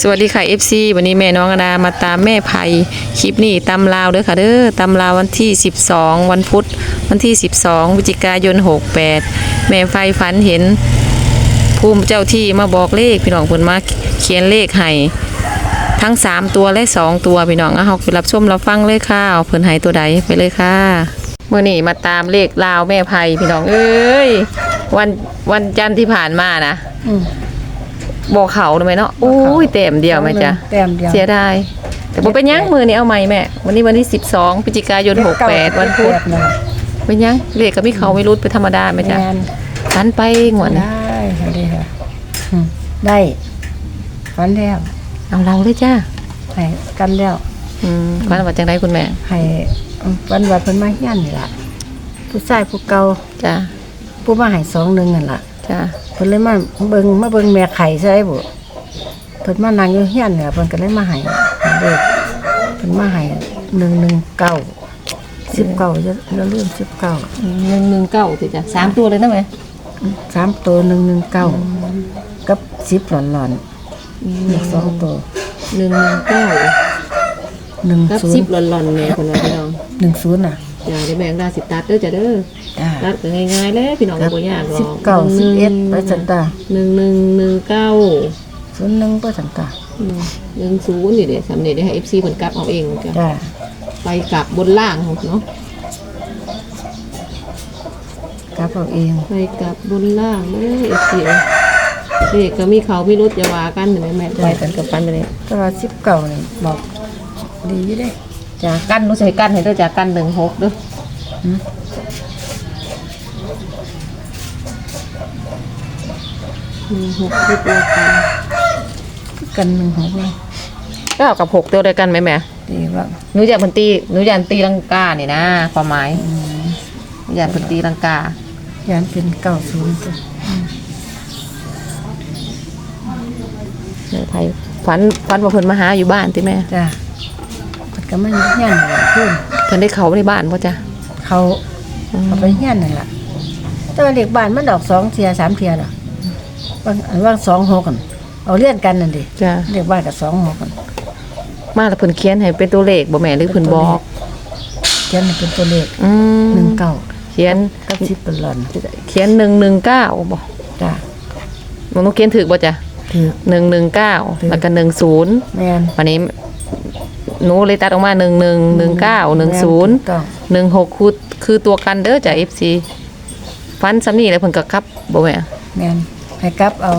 สวัสดีค่ะ FC วันนี้แม่น้องอดามาตามแม่ไผ่คลิปนี้ตำลาวเด้อค่ะเด้อตำลาววันที่ 12 วันพุธวันที่ 12วิจิกายน 68 แม่ไฟฝันเห็นภูมิเจ้าที่มาบอกเลขพี่น้องเพิ่นมาเขียนเลขให้ทั้ง 3 ตัวและ 2 ตัวพี่น้องเอาเฮาไปรับชมรับฟังเลยค่ะเอาเพิ่นให้ตัวใดไปเลยค่ะเมื้อนี้มาตามเลขลาวแม่ไผ่พี่น้องเอ้ยวันวันจันทร์ที่ผ่านมานะอื บอกเขาทำไมเนาะอุ้ยเต็มเดียวไหมจ๊ะแต้มเดียวเสียดายแต่บ่เป็นหยังมือนี้เอาใหม่แม่วันนี้วันที่ 12พฤศจิกายน68วันพุธนะเป็นหยังเลขก็มีเขาไม่รู้เป็นธรรมดาไหมจ๊ะแมนทันไปงวดนะได้ค่ะได้ค่ะอืมได้ฝันแล้วเอาเราเลยจ้าให้กันแล้วอืมวันว่าจังไดคุณแม่ให้วันวัดเพิ่นมาเฮียนนี่ล่ะผู้ชายผู้เก่าจ้าผู้มาให้สองหนึ่งนั่นล่ะ จ้าเพิ่นเลยมาเบิ่งมาเบิ่งแม่ไข่ใช่บ่เพิ่นมานั่งอยู่เฮียนเนี่ยเพิ่นก็เลยมาให้ให้เด็กเพิ่นมาให้หนึ่งหนึ่งเก้าสิบเก้าจะแล้วลืมสิบเก้าหนึ่งหนึ่งเก้าสิจ้ะสามตัวเลยนะแม่สามตัวหนึ่งหนึ่งเก้ากับสิบหลอนหลอนๆอีกสองตัวหนึ่งหนึ่งเก้าหนึ่งกับศูสินบย์หล่อนๆเนี่ยคนว่าพี่น้องหนึ่งศูนย์อะจ้าได้ แบ่งได้สิตัดเด้อจ้ะเด้อจ้าตัดก็ง่ายๆเลยพี่น้องครับบ่ยากหรอกสิบเก้าสิบเอ็ดไปสันตาหนึ่งหนึ่งหนึ่งเก้าศูนย์หนึ่งไปสันตาหนึ่งศูนย์นี่เดี๋ยวสำเร็จได้ให้เอฟซีผลกลับเอาเองจ้ะจ้าไปกลับบนล่างของเนาะกับเอาเองไปกลับบนล่างเลยเอฟซีเด็กก็มีเขามีรถจะว่ากันเห็นไหมแม่ไปกันกับปันไปเลยแต่ว่าสิบเก้านี่บอกดีอยู่เด้จ้ะกันรู้สึกกันให้ด้วยจ้ะกันหนึ่งหกด้วยหื มหนึ่งหกที่ตัวกันกันหนึ่งหกเลยก็กับหกตัวเดียวกันไหมแม่ดีว่าหนูอยากพันตีหนูอยากตีลังกานี่นะความหมายหนูอยากพันตีลังกายันเป็นเก้าศูนย์ตัวในไทยฝันฝันว่าเพิ่นมาหาอยู่บ้านที่แม่จ้ามันก็ไม่เฮี้ยนเลยขึ้นเพิ่นได้เขาในบ้านป่ะจ้ะ เขาเขาไปเฮี้ยนนั่นแหละแต่ว่าเด็กบ้านมันดอกสองเทียสามเทียหรอบางอันว่างสองหกกันเอาเลี่ยนกันนั่นดิจ้ะเด็กบ้านกับสองหกกันมาแล้วเพิ่นเขียนให้เป็นตัวเลขบ่แม่หรือเพิ่นบอก เขียนให้เป็นตัวเลขอืมหนึ่งเก้าเขียนกับสิบเป็นหลอนเขียนหนึ่งหนึ่งเก้าบ่จ้าหนูต้องเขียนถูกบ่จ้ะถือหนึ่งหนึ่งเก้าถูกแล้วก็หนึ่งศูนย์แมนวันนี้ หนูเลยตัดออกมาหนึ่งหนึ่งหนึ่งเก้าหนึ่งศูนย์ถูกต้องหนึ่งหกคือคือตัวกันเด้อจ้ะ FC ฟันซ้ำนี่แล้วเพิ่นก็กลับบ่แม่แมนให้กลับเอา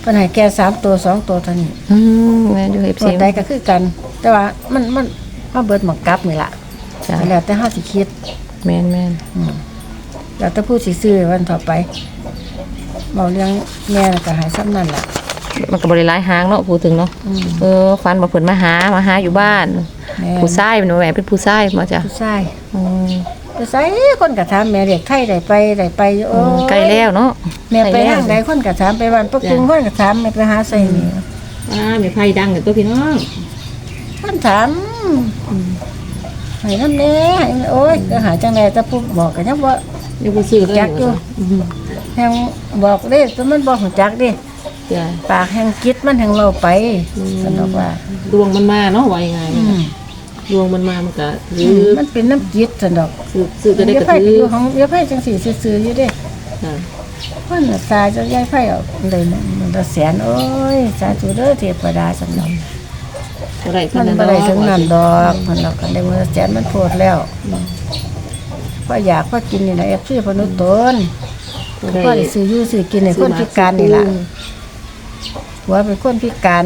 เพิ่นให้แก่สามตัวสองตัวเท่านี้อืมแม่นอยู่ FC ตัวใดก็คือกัน แต่ว่ามันมันมาเบิดหมอกกลับนี่ล่ะจ้ะแล้วแต่เฮาสิคิดแม่นแม่นอืมแล้วแต่ผู้สิซื้อวันต่อไปเบาเรื่องแม่น่ะก็ให้ซ้ำนั่นล่ะ มันก็บ่ได้หลายหางเนาะพูดถึงเนาะอืมเออฟันบ่เพิ่นมาหามาหาอยู่บ้านแม่ผู้ชายเป็นบ่แม่เป็นผู้ชายมาจ้ะผู้ชายอืมไปใส่คนก็ถามแม่เด็กไทยได้ไปได้ไปอยู่อืโอ้มใกล้แล้วเนาะแม่ไปใกล้แล้วทางใดคนก็ถามไปบ้านปะกรุงคนก็ถามแม่ไปหาใส่นี่อ่าแม่ไผดังกับตัวพี่น้องคนถามให้น้ำแน่ให้มันโอ้ยก็หาจังไดแต่ผู้บอกก็ยังบ่นี่ผู้ซื้อเลยจักอยู่แฮงบอกเด้แต่มันบ่ฮู้จักเด้ จ้ะปากแฮงคิดมันแฮงเล่าไปสนอกว่าดวงมันมาเนาะว่ายังไงอืมดวงมันมามันก็ถือือมมันเป็นน้ำจิตสนอกซื้อซื้อจะได้ยากระไผถืออยู่ของยาไผจังสี่ซื่อๆอยู่เด้จ้ะคนน่ะตายจะยายไผเอาเลยมันละแสนโอ้ยสาธุเด้อเทพดาสนอกบ่ได้มันบ่ได้ถึงนั้นดอกมันเราก็ได้มื้อละแสนมันโพดแล้วพออยากพอกินนี่นะ FC พนุตน บ่ได้พอได้ซื้ออยู่ซื้อกินให้คนพิการนี่ล่ะ หัวเป็นคนพิการ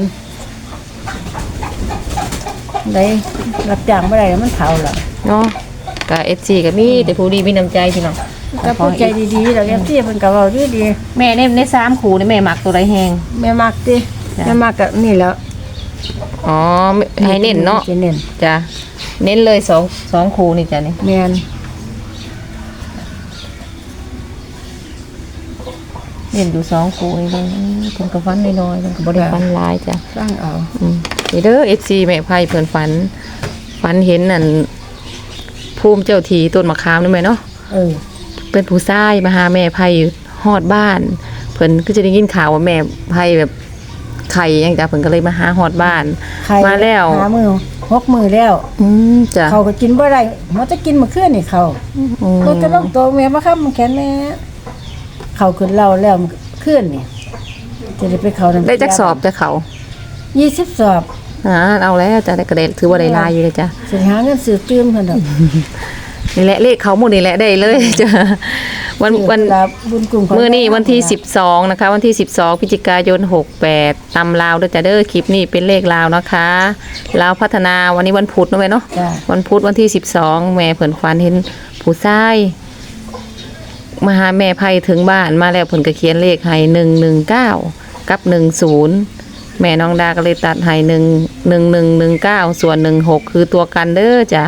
ได้รับจ้างบ่ได้มันเฒ่าแล้วเนาะก็ FC ก็มีแต่ผู้ดีมีน้ำใจพี่น้องถ้าผู้ใจดีๆเราเลี้ยงที่เพิ่นก็เว้าดีดีแม่ในในสามขู่นี่แม่มักตัวใดแฮงๆแม่มักติจ้ะแม่มักก็นี่แหล้วอ๋อให้เน้นเนาะสิเน้นจ้ะเน้นเลยสองสองคู่นี่จ้ะนี่แม่น เน้นอยู่สองคู่นี่เลยเพิ่นก็ฟันน้อยๆเพิ่นก็บ่ได้ฟันหลายจ้ะสร้างเอาอืมนี่เด้อ FC แม่ไพ่เพิ่นฝัน ฝันเห็นนั่นภูมิเจ้าทีต้นมะขามนี่แม่เนาะ เออเป็นผู้ชายมาหาแม่ไพ่ฮอดบ้าน เพิ่นก็จะได้ยินข่าวว่าแม่ไพ่แบบไข่ยังจ้ะเพิ่นก็เลยมาหาฮอดบ้านไข่มาแล้ว หามือหกมือแล้ว อืมจ้ะเขาก็กินบ่ได้มันจะกินมื้อคืนนี่เขาอืมรถจะต้องโตแม่มาครับมันแขนแม่ เขาขึ้นเหล่าแล้วมันคืนนี่จะได้ไปเขาน้ำได้จักสอบจ้ะเขายี่สิบสอบอ่าเอาแล้วจ้ะได้กระเด็ถือว่าได้หลายอยู่เลยจ้ะสิหาเงินซื้อตื้มเพิ่นดอกนี่แหละเลขเขาหมดนี่แหละได้เลยจ้ะวันวันซื้อลาบุญกลุ่มขงมื้อนี้วันที่12นะคะ วันที่ 12พฤศจิกายน 68ตำลาวเด้อจ้ะเด้อคลิปนี้เป็นเลขลาวนะคะลาวพัฒนาวันนี้วันพุธเนาะแม่เนาะจ้ะวันพุธวันที่ 12แม่เพิ่นฝันเห็นผู้ชาย มาหาแม่ไผถึงบ้านมาแล้วเพิ่นก็เขียนเลขให้119กับ10แม่น้องดาก็เลยตัดให้1 1119ส่วน16คือตัวกันเด้อจ้ะ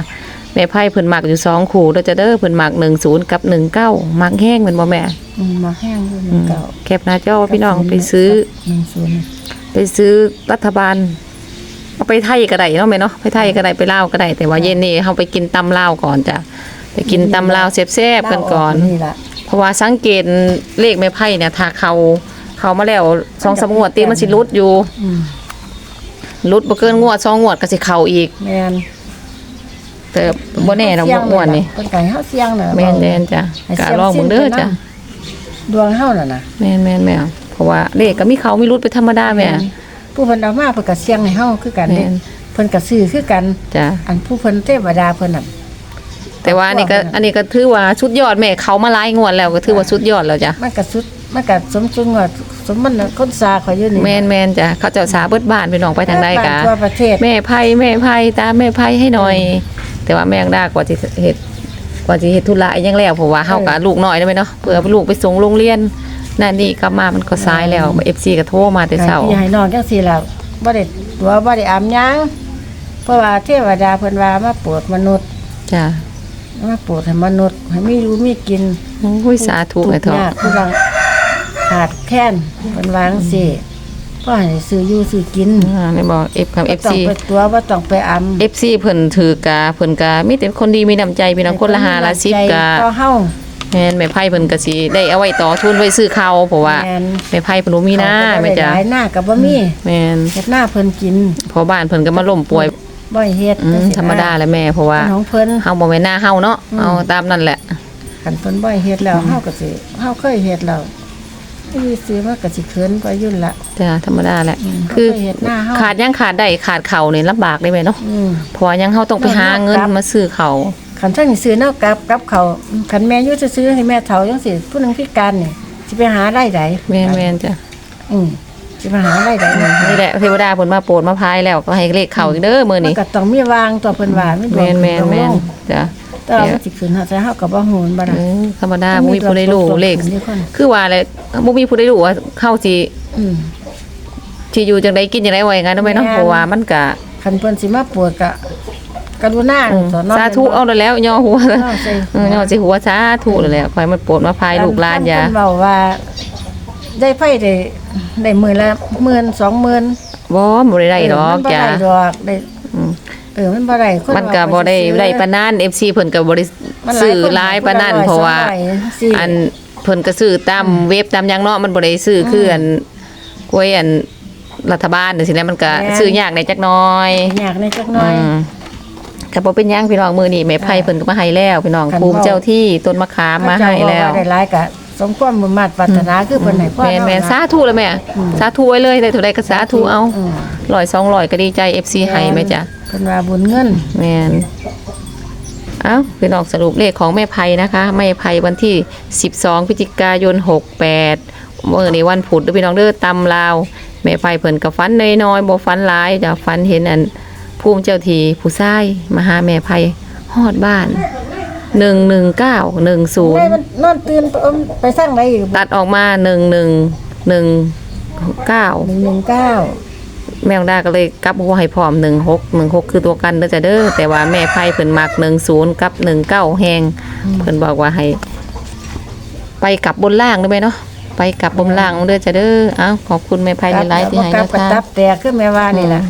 แม่ไพ่เพิ่นมักอยู่สองคู่เด้อจ้ะเด้อเพิ่นมัก10กับ19มักแห้งแม่นบ่แม่อืมมาแห้งอยู่หนึ่งเก่าแคปหน้าจอพี่น้องไปซื้อ หนึ่งศูนย์ไปซื้อรัฐบาลเอาไปไทยก็ได้เนาะแม่เนาะไปไทยก็ได้ไปลาวก็ได้แต่ว่าเย็นนี้เฮาไปกินตำลาวก่อนจ้ะไปกินตำลาวแซ่บๆกันก่อน นี่ล่ะ เพราะว่าสังเกตเลขแม่ไพ่เนี่ยถ้าเขาเขามาแล้วสองสามงวดตีมันสิรุดอยู่อืมรุดบ่เกินงวดสองงวดก็สิเข้าอีกแม่นแต่บ่แน่ดอกงวดนี่เพิ่นไก่เฮาเสียงน่ะแม่นแม่นจ้ะกะลองเบิ่งเด้อจ้ะดวงเฮาน่ะนะแม่นแม่นแม่นเพราะว่าเลขก็มีเขามีรุดไปธรรมดาแม่ผู้เพิ่นเอามาเพิ่นก็เสียงให้เฮาคือกันเด้แม่นเพิ่นก็ซื้อคือกันจ้ะอันผู้เพิ่นเทวดาเพิ่นน่ะ แต่ว่าอันนี้ก็อันนี้ก็ถือว่าชุดยอดแม่เขามาหลายงวดแล้วก็ถือว่าชุดยอดแล้วจ้ะมันก็สุดมันก็สมจุงว่าสมมันน่ะคนซาเขาอยู่นี่แม่นแม่นจ้ะเขาเจ้าสาเบิดบ้านไปน้องไปทางใดกะบ้นทั่วประเทศแม่ไพ่แม่ไพ่ตามแม่ไพ่ให้หน่อย แต่ว่าแม่ยังได้กว่าจะเฮ็ดกว่าจะเฮ็ดธุระอีหยังแล้วเพราะว่าเฮากับลูกน้อยได้ไหมเนาะเผื่อลูกไปส่งโรงเรียนนั่นนี่กลับมามันก็สายแล้ว FC ก็โทรมาแต่เช้าให้พี่ให้น้องจังซี่ล่ะบ่ได้ตัวบ่ได้อามหยังเพราะว่าเทวดาเพิ่นว่ามาโปรดมนุษย์จ้ะ มาโปรดให้มนุษย์ให้มีอยู่มีกินโอ้ยสาธุไอ้ทอทุกอย่างผู้ลังขาดแคลนเพิ่นว่าจังซี่เพราะให้ซื้ออยู่ซื้อกินอ่าได้บอก F กับบ่ FC ต้องไปตัวบ่ต้องไปอำ FC เพิ่นถือกาเพิ่นกามีแต่คนดีมีน้ำใจพี่น้องคนละ5ละ10กาก็เฮาแม่นแม่ไพ่เพิ่นก็สิได้เอาไว้ต่อทุนไว้ซื้อข้าวเพราะว่าแม่นแม่ไพ่เพิ่นบ่มีหน้าแม่จ้ะหลายหน้าก็บ่มีแม่นเฮ็ดหน้าเพิ่นกินพอบ้านเพิ่นก็มาล้มป่วย บ่ให้เฮ็ดอืมธรรมดาแหละแม่เพราะว่าอันของเพิ่น เฮาบ่แม่นหน้าเฮาเนาะอืม เอาตามนั่นแหละคันเพิ่นบ่ให้เฮ็ดแล้วเฮาก็สิเฮาเคยเฮ็ดแล้วอีซื้อมาก็สิเขินไปยุ่นละ จ้ะธรรมดาแหละ อืมคือเขาเคยเฮ็ดหน้าเฮา ขาดยังขาดได้ขาดเข่านี่ลำบากได้ไหมเนาะอืม เพราะว่ายังเฮาต้องไปหาเงินครับ มาซื้อเขาวคันท่านสิซื้อแนวกับกับเขาวคันแม่อยู่จะซื้อให้แม่เฒ่าจังซี่ผู้หนึงพิการนี่สิไปหาได้ไดแม่นแม่นจ้ะอืม สิไปหาได้ไดนี่แหละเทวดาเพิ่นมาโปรดมาพายแล้วก็ให้เลขเข้าอีกเด้อมื้อมันนี้ก็ต้องมีวางตัวเพิ่นว่าไม่แม่นแม่นแม่นจ้ะแต่ว่ามันสิขึ้นเฮาแต่เฮาก็บ่ฮู้มันบ่เอได้อธรรมดาบ่มีผู้ใดรู้เลขมีคนคือว่าแหละบ่มีผู้ใดรู้ว่าเข้าสิอืมสิอยู่จังไดกินจังไดว่าอย่างนั้นเนาะแม่เนาะแม่นเพราะว่ามันก็ คันเพิ่นสิมาปวดก็กรุณาอืมสอนน้อง สาธุเอาแล้วแล้วย่อหัวเนาะใส่เออย่อสิหัวสาธุนั่นแหละขอให้มันโปรดมาพายลูกหลานอย่าเพิ่นเว้าว่า ได้ไผได้ได้มื้อละหมื่นสองหมื่นบ่บ่ได้ได้ดอกเมันบ่จ้ะได้ดอกได้อืมเออมันบ่ได้คนมันก็บ่ได้ได้ปานนั้น FC เพิ่นก็บ่ได้มันหลายซื้อคนหลายปานนั้นคนละร้อยเพราะว่าสองร้อยสี่อันเพิ่นก็ซื้อตามเว็บตามหยังเนาะมันบ่ได้ซื้อคืออันกล้วยอันรัฐบาลจังซี่แหละมันก็ซื้อยากในจักหน้อยอยากในจักหน่อยอืมก็บ่เป็นหยังพี่น้องมื้อนี้แม่ไผเพิ่นก็มาให้แล้วพี่น้องคันภูมิเว้าเจ้าที่ต้นมะขามมาให้แล้วพระเจ้าบอกาได้หลายก็ สมความมุ่งมั่นปรารถนาคือเพิ่นให้พ่อแม่นแม่นเฮานะสาธุเลยแม่สาธุไว้เลยได้เท่าใดก็สาธุเอามร้อยสองร้อยก็ดีใจ FC ให้แม่จ้ะเพิ่นว่าบุญเงินแม่นเอ้าพี่น้องสรุปเลขของแม่ไพนะคะแม่ไพวันที่ 12พฤศจิกายน 68เมื่อในวันพุธเด้อพี่น้องเด้อตำลาวแม่ไพเพิ่นก็ฝันน้อยๆบ่ฝันหลายจ้ะฝันเห็นอันภูมิเจ้าที่ผู้ชายมาหาแม่ไพฮอดบ้าน 119แม่10มันนอนตื่นไปเอาไปสร้างไรอยู่ตัดออกมา1119 119แม่ของดาก็เลยกลับหัวให้พร้อม16 16คือตัวกันเด้อจ้ะเด้อแต่ว่าแม่ไพ่เพิ่นมัก10กับ19แฮงเพิ่นบอกว่าให้ ไปกลับบนล่างได้ไหมเนาะไปกลับบนล่างเด้อจ้ะเด้อเอ้าขอบคุณแม่ไพ่หลายๆที่ให้กลันะบกระคะ ตับแตกขึ้นแม่ว่านี่ล่ะ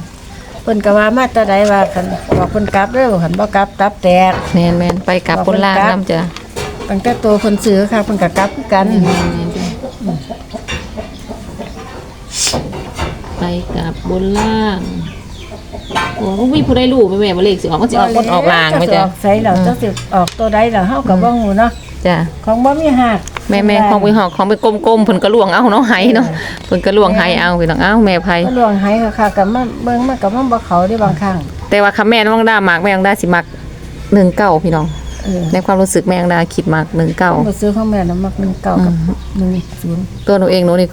เพิ่นก็ว่ามาแต่ใดว่าคันบอกเพิ่นกลับเด้อคันบ่กลับตับแตก แม่นแม่นไปกลับบนล่างนํจ้ะตั้งแต่ตัวเพิ่นซื้อค่ะเพิ่นก็กลับคือกัน ไปกับบนล่างโอ้บ่มีผู้ใดรู้แม่แม่ว่าเลขสิออกมันสิออกบนออกล่างไหมจะจ๊ะออกใส่แล้วจะสิออกตัวใดแล้วเฮาก็บ่ฮู้เนาะจ้ะของบ่มีหัก แม่แม่ของไปหอกของไปกลมๆเพิ่นก็ลวงเอาเนาะไหเนาะเพิ่นก็ลวงไหเอาพี่น้องเอ้าแม่ไผมันลวงให้ค่ะๆก็มาเบิ่งมันก็มันบ่เข้าได้บางครั้งแต่ว่าคำแม่น้องดามักแม่น้องดาสิมัก19พี่น้องเออในความรู้สึกแม่น้องดาคิดมักผมก็19ซื้อของแม่น่ะมัก19กับ10ตัวหนูเองหนูนี่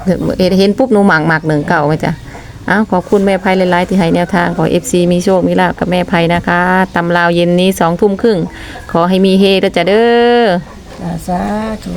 เห็นปุ๊บหนูหมักหมัก19ไหมจ๊ะอ้าวขอบคุณแม่ไพหลายๆที่ให้แนวทางขอ FC มีโชคมีลาภกับแม่ไพนะคะตำราวเย็นนี้2ทุ่มครึ่งขอให้มีเฮเด้อจ้ะเด้อจ้าสาธุ